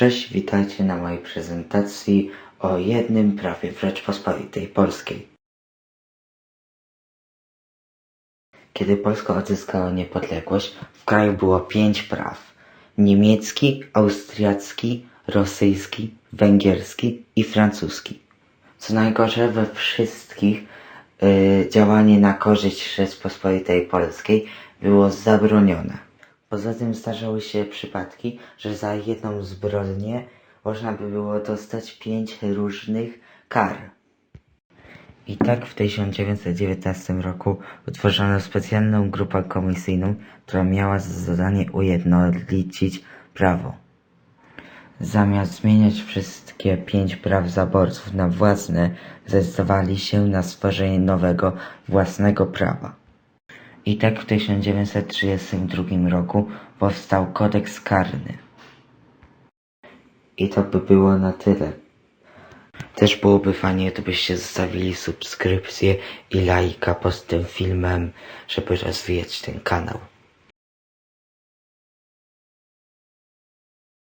Cześć, witajcie na mojej prezentacji o jednym prawie w Rzeczpospolitej Polskiej. Kiedy Polska odzyskała niepodległość, w kraju było pięć praw. Niemiecki, austriacki, rosyjski, węgierski i francuski. Co najgorsze, we wszystkich y, działanie na korzyść Rzeczpospolitej Polskiej było zabronione. Poza tym zdarzały się przypadki, że za jedną zbrodnię można by było dostać pięć różnych kar. I tak w 1919 roku utworzono specjalną grupę komisyjną, która miała za zadanie ujednolicić prawo. Zamiast zmieniać wszystkie pięć praw zaborców na własne, zdecydowali się na stworzenie nowego, własnego prawa. I tak w 1932 roku powstał kodeks karny. I to by było na tyle. Też byłoby fajnie, gdybyście zostawili subskrypcję i lajka pod tym filmem, żeby rozwijać ten kanał.